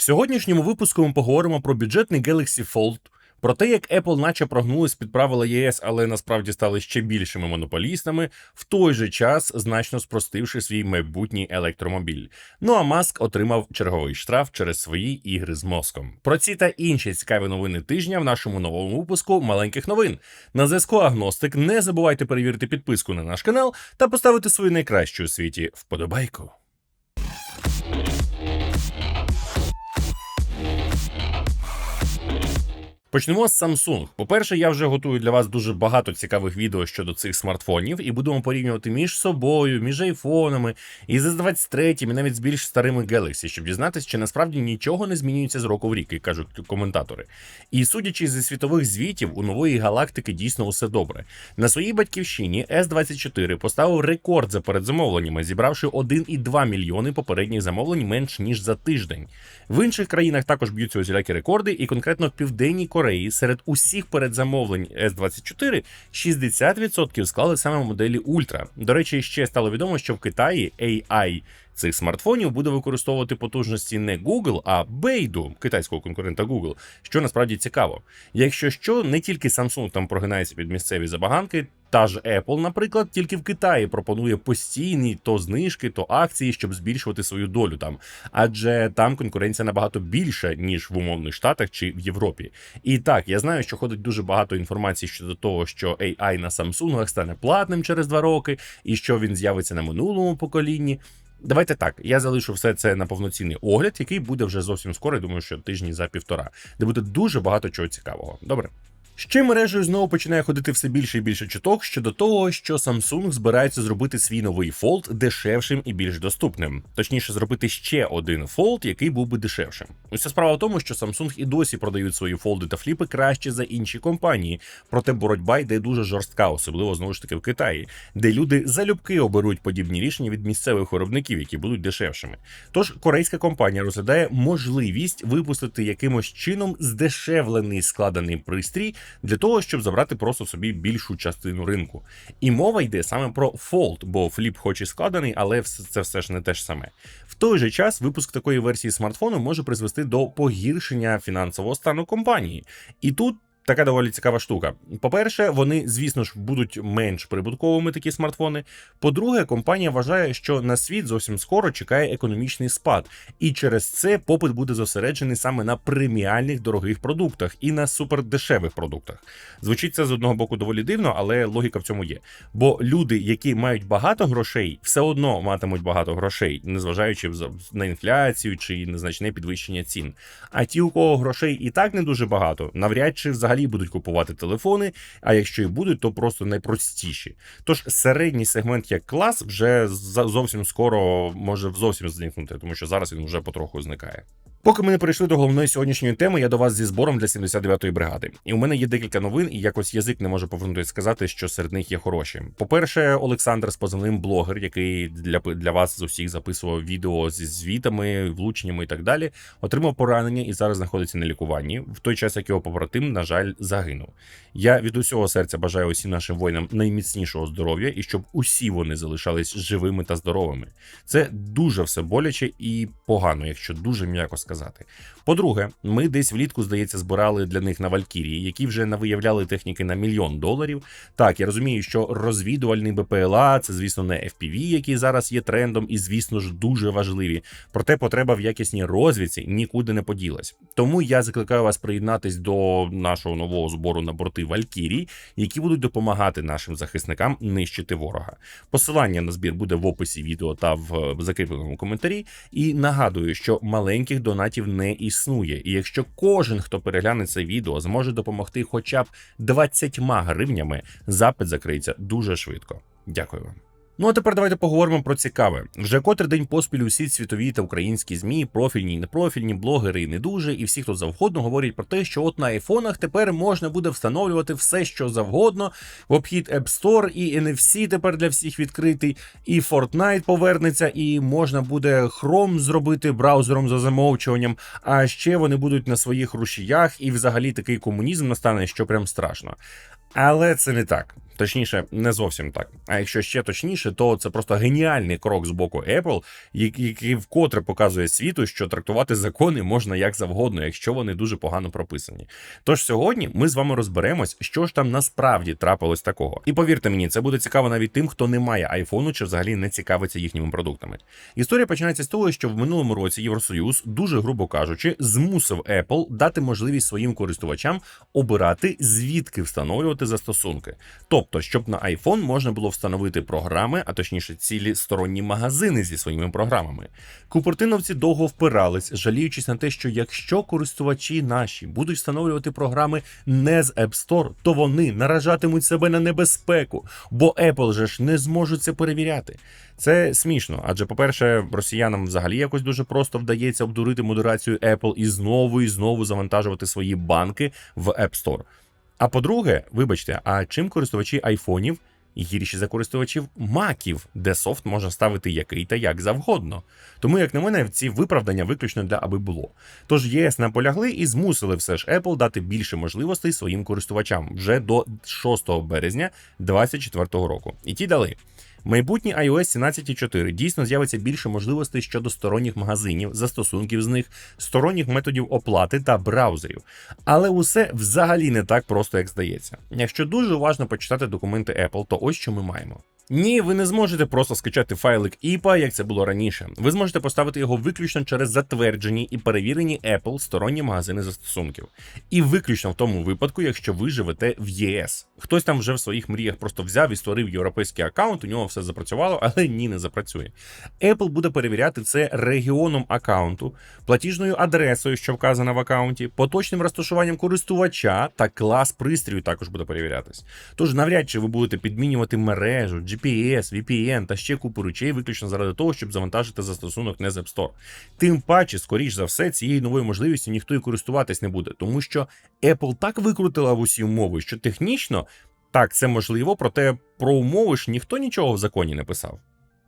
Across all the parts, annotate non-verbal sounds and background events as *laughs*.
В сьогоднішньому випуску ми поговоримо про бюджетний Galaxy Fold, про те, як Apple наче прогнулись під правила ЄС, але насправді стали ще більшими монополістами, в той же час значно спростивши свій майбутній електромобіль. Ну а Маск отримав черговий штраф через свої ігри з мозком. Про ці та інші цікаві новини тижня в нашому новому випуску маленьких новин. На зв'язку Агностик. Не забувайте перевірити підписку на наш канал та поставити свою найкращу у світі вподобайку. Почнемо з Samsung. По-перше, я вже готую для вас дуже багато цікавих відео щодо цих смартфонів, і будемо порівнювати між собою, між айфонами, і з S23, і навіть з більш старими Galaxy, щоб дізнатися, чи насправді нічого не змінюється з року в рік, як кажуть коментатори. І судячи зі світових звітів, у нової галактики дійсно усе добре. На своїй батьківщині S24 поставив рекорд за передзамовленнями, зібравши 1,2 мільйони попередніх замовлень менш ніж за тиждень. В інших країнах також б'ються усілякі рекорди, і конкретно в південній Кореї серед усіх передзамовлень S24 60% склали саме моделі Ультра. До речі, ще стало відомо, що в Китаї AI цих смартфонів буде використовувати потужності не Google, а Beidou, китайського конкурента Google, що насправді цікаво. Якщо що, не тільки Samsung там прогинається під місцеві забаганки. Та ж Apple, наприклад, тільки в Китаї пропонує постійні то знижки, то акції, щоб збільшувати свою долю там, адже там конкуренція набагато більша ніж в умовних штатах чи в Європі. І так, я знаю, що ходить дуже багато інформації щодо того, що AI на Samsung стане платним через два роки, і що він з'явиться на минулому поколінні. Давайте так, я залишу все це на повноцінний огляд, який буде вже зовсім скоро. я Думаю, що тижні за півтора, де буде дуже багато чого цікавого. Добре. Ще мережею знову починає ходити все більше і більше чуток щодо того, що Samsung збирається зробити свій новий Fold дешевшим і більш доступним. Точніше, зробити ще один Fold, який був би дешевшим. Уся справа в тому, що Samsung і досі продають свої фолди та фліпи краще за інші компанії. Проте боротьба йде дуже жорстка, особливо знову ж таки в Китаї, де люди залюбки оберуть подібні рішення від місцевих виробників, які будуть дешевшими. Тож корейська компанія розглядає можливість випустити якимось чином здешевлений складений пристрій для того, щоб забрати просто собі більшу частину ринку. І мова йде саме про Fold, бо фліп хоч і складений, але це все ж не те ж саме. В той же час випуск такої версії смартфону може призвести до погіршення фінансового стану компанії. І тут така доволі цікава штука. По-перше, вони, звісно ж, будуть менш прибутковими такі смартфони. По-друге, компанія вважає, що на світ зовсім скоро чекає економічний спад, і через це попит буде зосереджений саме на преміальних дорогих продуктах і на супердешевих продуктах. Звучить це з одного боку доволі дивно, але логіка в цьому є. Бо люди, які мають багато грошей, все одно матимуть багато грошей, незважаючи на інфляцію чи незначне підвищення цін. А ті, у кого грошей і так не дуже багато, навряд чи взагалі взагалі будуть купувати телефони, а якщо і будуть, то просто найпростіші. Тож середній сегмент як клас вже зовсім скоро може зовсім зникнути, тому що зараз він вже потроху зникає. Поки ми не перейшли до головної сьогоднішньої теми, я до вас зі збором для 79-ї бригади. І у мене є декілька новин, і якось язик не може повернутися сказати, що серед них є хороші. По-перше, Олександр з позивним блогер, який для для вас з усіх записував відео зі звітами, влученнями і так далі, отримав поранення і зараз знаходиться на лікуванні. В той час як його побратим, на жаль, загинув. Я від усього серця бажаю усім нашим воїнам найміцнішого здоров'я і щоб усі вони залишались живими та здоровими. Це дуже все боляче і погано, якщо дуже м'яко сказати сказати. По-друге, ми десь влітку, здається, збирали для них на Валькірії, які вже навиявляли техніки на мільйон доларів. Так, я розумію, що розвідувальний БПЛА це, звісно, не FPV, які зараз є трендом, і, звісно ж, дуже важливі. Проте потреба в якісній розвідці нікуди не поділась. Тому я закликаю вас приєднатись до нашого нового збору на борти Валькірій, які будуть допомагати нашим захисникам нищити ворога. Посилання на збір буде в описі відео та в закріпленому коментарі. І нагадую, що маленьких донатів не існує. І якщо кожен, хто перегляне це відео, зможе допомогти хоча б 20 гривнями, запит закриється дуже швидко. Дякую вам. Ну а тепер давайте поговоримо про цікаве. Вже котрий день поспіль усі світові та українські змі, профільні і непрофільні, блогери і не дуже, і всі, хто завгодно, говорять про те, що от на айфонах тепер можна буде встановлювати все, що завгодно. В обхід App Store і NFC тепер для всіх відкритий, і Fortnite повернеться, і можна буде Chrome зробити браузером за замовчуванням. А ще вони будуть на своїх рушіях, і взагалі такий комунізм настане, що прям страшно. Але це не так. Точніше, не зовсім так. А якщо ще точніше, того, це просто геніальний крок з боку Apple, який вкотре показує світу, що трактувати закони можна як завгодно, якщо вони дуже погано прописані. Тож сьогодні ми з вами розберемось, що ж там насправді трапилось такого. І повірте мені, це буде цікаво навіть тим, хто не має айфону чи взагалі не цікавиться їхніми продуктами. Історія починається з того, що в минулому році Євросоюз, дуже грубо кажучи, змусив Apple дати можливість своїм користувачам обирати звідки встановлювати застосунки. Тобто, щоб на iPhone можна було встановити програми, а точніше цілі сторонні магазини зі своїми програмами. Купертиновці довго впирались, жаліючись на те, що якщо користувачі наші будуть встановлювати програми не з App Store, то вони наражатимуть себе на небезпеку, бо Apple же ж не зможуть це перевіряти. Це смішно, адже, по-перше, росіянам взагалі якось дуже просто вдається обдурити модерацію Apple і знову і знову завантажувати свої банки в App Store. А по-друге, вибачте, а чим користувачі айфонів гірші за користувачів маків, де софт можна ставити який та як завгодно. Тому, як на мене, ці виправдання виключно для аби було. Тож єС наполягли і змусили все ж Apple дати більше можливостей своїм користувачам вже до 6 березня 2024 року. І ті дали. Майбутній iOS 17.4 дійсно з'явиться більше можливостей щодо сторонніх магазинів, застосунків з них, сторонніх методів оплати та браузерів. Але усе взагалі не так просто, як здається. Якщо дуже уважно почитати документи Apple, то ось що ми маємо. Ні, ви не зможете просто скачати файлик IPA, як це було раніше. Ви зможете поставити його виключно через затверджені і перевірені Apple сторонні магазини застосунків. І виключно в тому випадку, якщо ви живете в ЄС. Хтось там вже в своїх мріях просто взяв і створив європейський аккаунт, у нього все запрацювало, *laughs* але ні, не запрацює. Apple буде перевіряти це регіоном аккаунту, платіжною адресою, що вказана в аккаунті, поточним розташуванням користувача та клас пристрою також буде перевірятись. Тож навряд чи ви будете підмінювати мережу, GPS, VPN та ще купу речей виключно заради того, щоб завантажити застосунок не з App Store. Тим паче, скоріш за все, цією новою можливістю ніхто і користуватись не буде, тому що Apple так викрутила в усі умови, що технічно так це можливо, проте про умови ж ніхто нічого в законі не писав.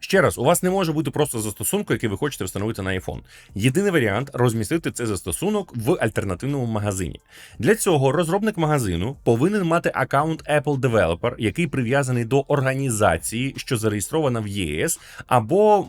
Ще раз, у вас не може бути просто застосунку, який ви хочете встановити на iPhone. Єдиний варіант розмістити цей застосунок в альтернативному магазині. Для цього розробник магазину повинен мати аккаунт Apple Developer, який прив'язаний до організації, що зареєстрована в ЄС, або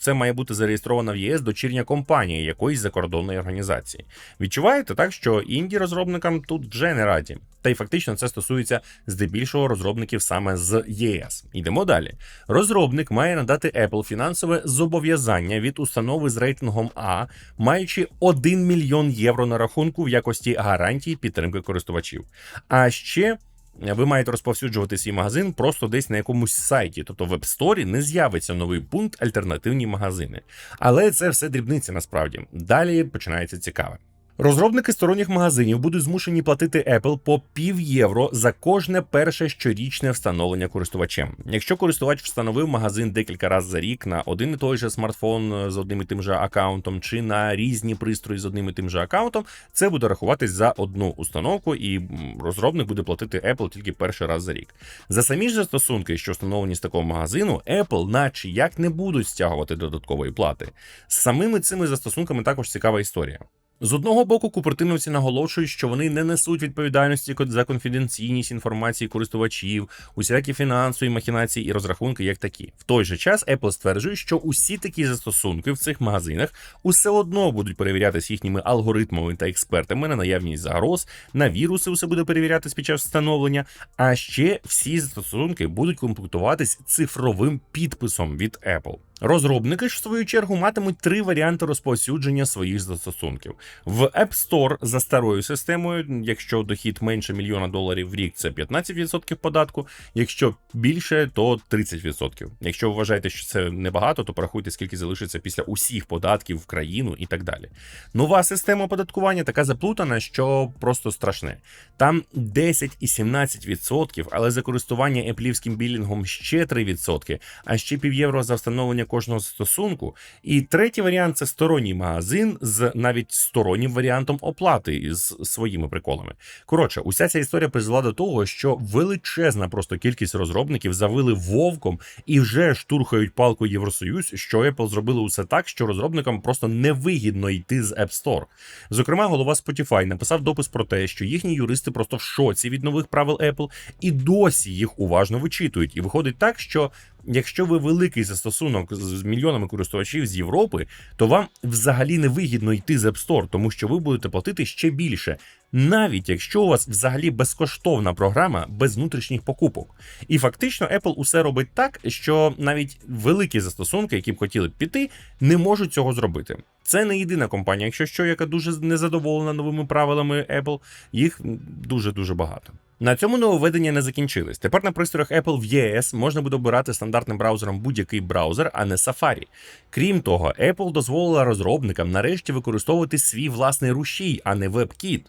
це має бути зареєстрована в ЄС дочірня компанія якоїсь закордонної організації. Відчуваєте так, що інді розробникам тут вже не раді. Та й фактично це стосується здебільшого розробників саме з ЄС. Йдемо далі. Розробник має надати Apple фінансове зобов'язання від установи з рейтингом А, маючи 1 мільйон євро на рахунку в якості гарантії підтримки користувачів. А ще. Ви маєте розповсюджувати свій магазин просто десь на якомусь сайті, тобто в App Store не з'явиться новий пункт альтернативні магазини. Але це все дрібниці насправді. Далі починається цікаве. Розробники сторонніх магазинів будуть змушені платити Apple по пів євро за кожне перше щорічне встановлення користувачем. Якщо користувач встановив магазин декілька разів за рік на один і той же смартфон з одним і тим же аккаунтом, чи на різні пристрої з одним і тим же аккаунтом, це буде рахуватись за одну установку, і розробник буде платити Apple тільки перший раз за рік. За самі ж застосунки, що встановлені з такого магазину, Apple, наче як не будуть стягувати додаткової плати. З самими цими застосунками також цікава історія. З одного боку, купертиновці наголошують, що вони не несуть відповідальності за конфіденційність інформації користувачів, усілякі фінансові махінації і розрахунки, як такі. В той же час Apple стверджує, що усі такі застосунки в цих магазинах усе одно будуть перевірятися їхніми алгоритмами та експертами на наявність загроз, на віруси усе буде перевірятись під час встановлення. А ще всі застосунки будуть комплектуватись цифровим підписом від Apple. Розробники ж в свою чергу матимуть три варіанти розповсюдження своїх застосунків в App Store за старою системою. Якщо дохід менше мільйона доларів в рік, це 15% податку. Якщо більше, то 30%. Якщо вважаєте, що це небагато, то порахуйте, скільки залишиться після усіх податків в країну і так далі. Нова система оподаткування така заплутана, що просто страшне. Там 10 і 17%, але за користування еплівським білінгом ще 3%, а ще пів євро за встановлення кожного стосунку. І третій варіант це сторонній магазин з навіть стороннім варіантом оплати із своїми приколами. Коротше, уся ця історія призвела до того, що величезна просто кількість розробників завили вовком і вже штурхають палку Євросоюз, що Apple зробили усе так, що розробникам просто невигідно йти з App Store. Зокрема, голова Spotify написав допис про те, що їхні юристи просто в шоці від нових правил Apple і досі їх уважно вичитують. І виходить так, що якщо ви великий застосунок з мільйонами користувачів з Європи, то вам взагалі не вигідно йти з App Store, тому що ви будете платити ще більше, навіть якщо у вас взагалі безкоштовна програма без внутрішніх покупок. І фактично Apple усе робить так, що навіть великі застосунки, які б хотіли б піти, не можуть цього зробити. Це не єдина компанія, якщо що, яка дуже незадоволена новими правилами Apple. Їх дуже дуже багато. На цьому нововведення не закінчились. Тепер на пристроях Apple в ЄС можна буде обирати стандартним браузером будь-який браузер, а не Safari. Крім того, Apple дозволила розробникам нарешті використовувати свій власний рушій, а не WebKit.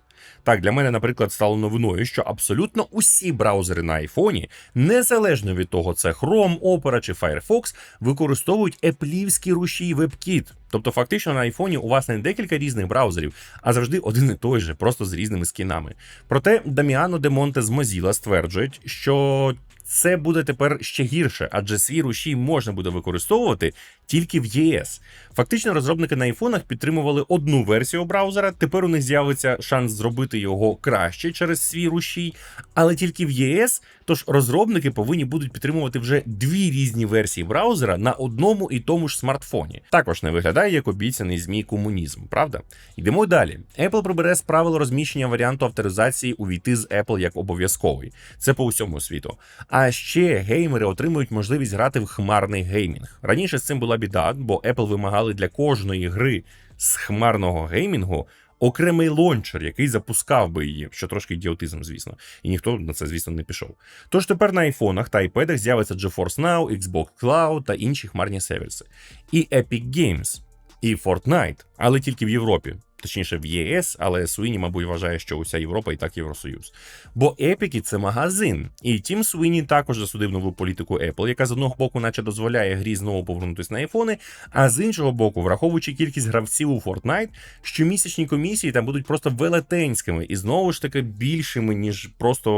Так, для мене, наприклад, стало новиною, що абсолютно усі браузери на айфоні, незалежно від того, це Chrome, Opera чи Firefox, використовують еплівський рушій WebKit. Тобто, фактично на айфоні у вас не декілька різних браузерів, а завжди один і той же, просто з різними скінами. Проте Даміано де Монте з Mozilla стверджують, що це буде тепер ще гірше, адже свій рушій можна буде використовувати тільки в ЄС. Фактично, розробники на айфонах підтримували одну версію браузера. Тепер у них з'явиться шанс зробити його краще через свій рушій, але тільки в ЄС. Тож розробники повинні будуть підтримувати вже дві різні версії браузера на одному і тому ж смартфоні. Також не виглядає як обіцяний змій комунізм, правда? Йдемо далі. Apple прибере з правил розміщення варіанту авторизації увійти з Apple як обов'язковий. Це по усьому світу. А ще геймери отримують можливість грати в хмарний геймінг. Раніше з цим була біда, бо Apple вимагали для кожної гри з хмарного геймінгу. Окремий лончер, який запускав би її, що трошки ідіотизм, звісно, і ніхто на це, звісно, не пішов. Тож тепер на айфонах та айпедах з'явиться GeForce Now, Xbox Cloud та інші хмарні сервіси. І Epic Games, і Fortnite, але тільки в Європі точніше в ЄС, але Суїні, мабуть, вважає, що уся Європа і так Євросоюз. Бо Епіки це магазин, і Тім Суїні також засудив нову політику Apple, яка з одного боку, наче дозволяє грі знову повернутися на айфони, а з іншого боку, враховуючи кількість гравців у Fortnite, щомісячні комісії там будуть просто велетенськими і знову ж таки більшими, ніж просто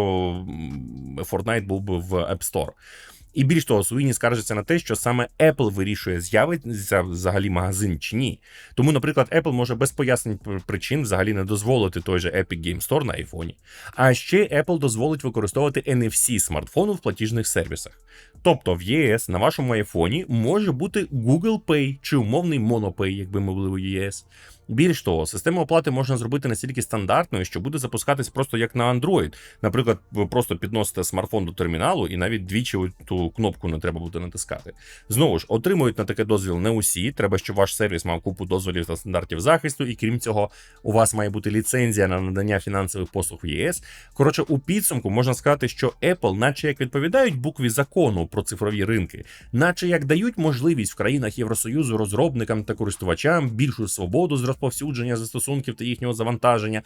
Fortnite був би в App Store. І більш того, Суїні скаржиться на те, що саме Apple вирішує, з'явиться взагалі магазин чи ні. Тому, наприклад, Apple може без пояснень причин взагалі не дозволити той же Epic Game Store на айфоні. А ще Apple дозволить використовувати NFC смартфону в платіжних сервісах. Тобто в ЄС на вашому айфоні може бути Google Pay чи умовний MonoPay, якби ми були в ЄС. Більш того, систему оплати можна зробити настільки стандартною, що буде запускатись просто як на Android. Наприклад, ви просто підносите смартфон до терміналу, і навіть двічі ту кнопку не треба буде натискати. Знову ж отримують на таке дозвіл не усі. Треба, щоб ваш сервіс мав купу дозволів та стандартів захисту, і крім цього, у вас має бути ліцензія на надання фінансових послуг в ЄС. Коротше, у підсумку можна сказати, що Apple, наче як відповідають букві закону про цифрові ринки, наче як дають можливість в країнах Євросоюзу розробникам та користувачам більшу свободу з розповсюдження застосунків та їхнього завантаження.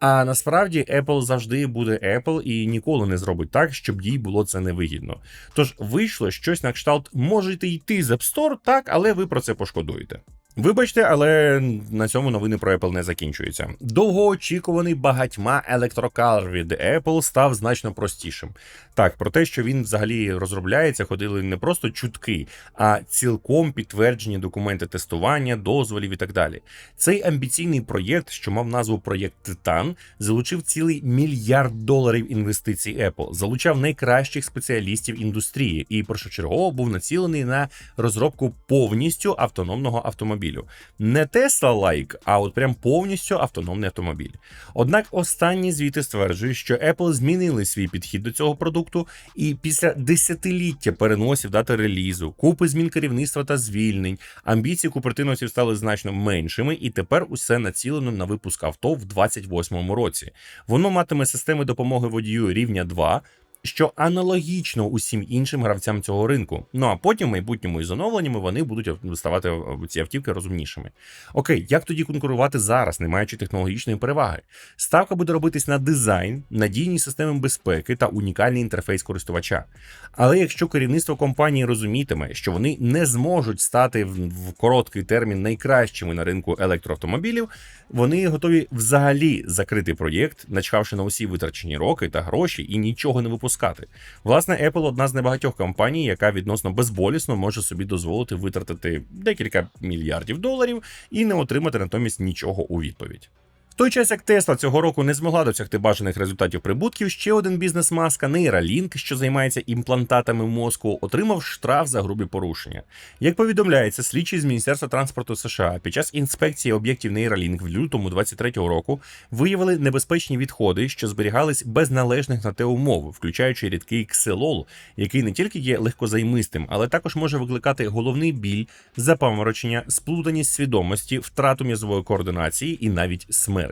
А насправді Apple завжди буде Apple і ніколи не зробить так, щоб їй було це невигідно. Тож вийшло щось на кшталт, можете йти з App Store, так, але ви про це пошкодуєте. Вибачте, але на цьому новини про Apple не закінчуються. Довгоочікуваний багатьма електрокар від Apple став значно простішим. Так, про те, що він взагалі розробляється, ходили не просто чутки, а цілком підтверджені документи тестування, дозволів і так далі. Цей амбіційний проєкт, що мав назву проєкт Титан, залучив цілий мільярд доларів інвестицій Apple, залучав найкращих спеціалістів індустрії і першочергово був націлений на розробку повністю автономного автомобілю. Не Tesla Like, а от прям повністю автономний автомобіль. Однак останні звіти стверджують, що Apple змінили свій підхід до цього продукту, і після десятиліття переносів дати релізу, купи змін керівництва та звільнень, амбіції купертиновців стали значно меншими, і тепер усе націлено на випуск авто в 2028 році. Воно матиме системи допомоги водію рівня 2, що аналогічно усім іншим гравцям цього ринку. Ну а потім в майбутньому із оновленнями вони будуть ставати е, ці автівки розумнішими. Окей, як тоді конкурувати зараз, не маючи технологічної переваги? Ставка буде робитись на дизайн, надійні системи безпеки та унікальний інтерфейс користувача. Але якщо керівництво компанії розумітиме, що вони не зможуть стати в короткий термін найкращими на ринку електроавтомобілів, вони готові взагалі закрити проєкт, начхавши на усі витрачені роки та гроші і нічого не випускати запускати. Власне, Apple одна з небагатьох компаній, яка відносно безболісно може собі дозволити витратити декілька мільярдів доларів і не отримати натомість нічого у відповідь. Той час як Тесла цього року не змогла досягти бажаних результатів прибутків, ще один бізнес маска Neuralink, що займається імплантатами мозку, отримав штраф за грубі порушення. Як повідомляється, слідчі з Міністерства транспорту США під час інспекції об'єктів Neuralink в лютому 23-го року виявили небезпечні відходи, що зберігались без належних на те умов, включаючи рідкий ксилол, який не тільки є легкозаймистим, але також може викликати головний біль, запаморочення, сплутаність свідомості, втрату м'язової координації і навіть смерть.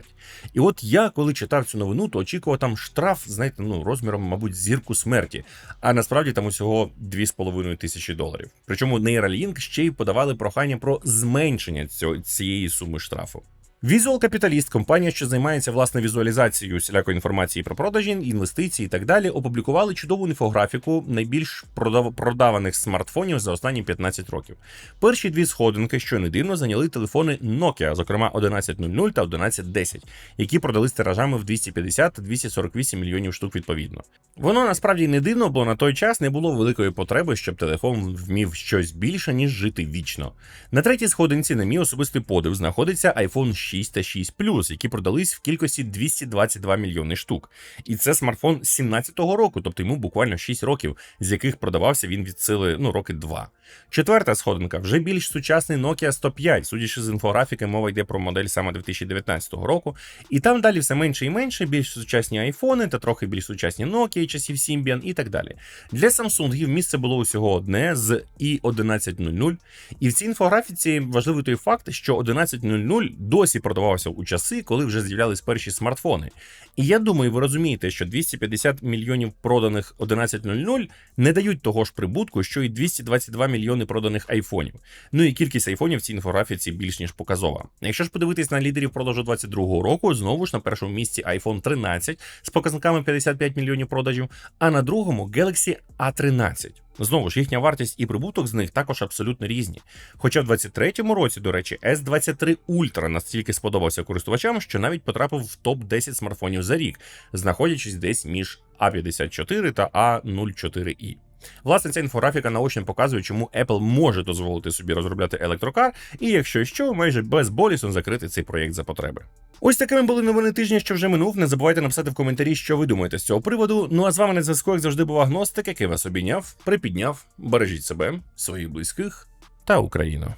І от я, коли читав цю новину, то очікував там штраф, знаєте, ну розміром, мабуть, зірку смерті. А насправді там усього 2,5 тисячі доларів. Причому Neuralink ще й подавали прохання про зменшення цього, цієї суми штрафу. Visual Capitalist, компанія, що займається власне візуалізацією всілякої інформації про продажі, інвестиції і так далі, опублікували чудову інфографіку найбільш продав... продаваних смартфонів за останні 15 років. Перші дві сходинки, що не дивно, зайняли телефони Nokia, зокрема 1100 та 1110, які продали з тиражами в 250 та 248 мільйонів штук відповідно. Воно насправді не дивно, бо на той час не було великої потреби, щоб телефон вмів щось більше, ніж жити вічно. На третій сходинці, на мій особистий подив, знаходиться iPhone 6 та 6 Plus, які продались в кількості 222 мільйони штук. І це смартфон 17-го року, тобто йому буквально 6 років, з яких продавався він від сили ну роки 2. Четверта сходинка вже більш сучасний Nokia 105, судячи з інфографіки, мова йде про модель саме 2019 року. І там далі все менше і менше, більш сучасні айфони та трохи більш сучасні Nokia часів Symbian і так далі. Для Samsung місце було усього одне з i1100. І в цій інфографіці важливий той факт, що 1100 досі продавався у часи, коли вже з'являлись перші смартфони. І я думаю, ви розумієте, що 250 мільйонів проданих 1100 не дають того ж прибутку, що і 222 мільйони проданих айфонів. Ну і кількість айфонів в цій інфографіці більш ніж показова. Якщо ж подивитись на лідерів продажу 22-го року, знову ж на першому місці iPhone 13 з показниками 55 мільйонів продажів, а на другому Galaxy A13. Знову ж їхня вартість і прибуток з них також абсолютно різні. Хоча в 23-му році, до речі, S23 Ultra настільки сподобався користувачам, що навіть потрапив в топ 10 смартфонів за рік, знаходячись десь між A54 та A04i. Власне, ця інфографіка наочно показує, чому Apple може дозволити собі розробляти електрокар, і якщо що, майже безболісно закрити цей проєкт за потреби. Ось такими були новини тижня, що вже минув. Не забувайте написати в коментарі, що ви думаєте з цього приводу. Ну а з вами на зв'язку, як завжди, був агностик, який вас обійняв, припідняв. Бережіть себе, своїх близьких та Україну.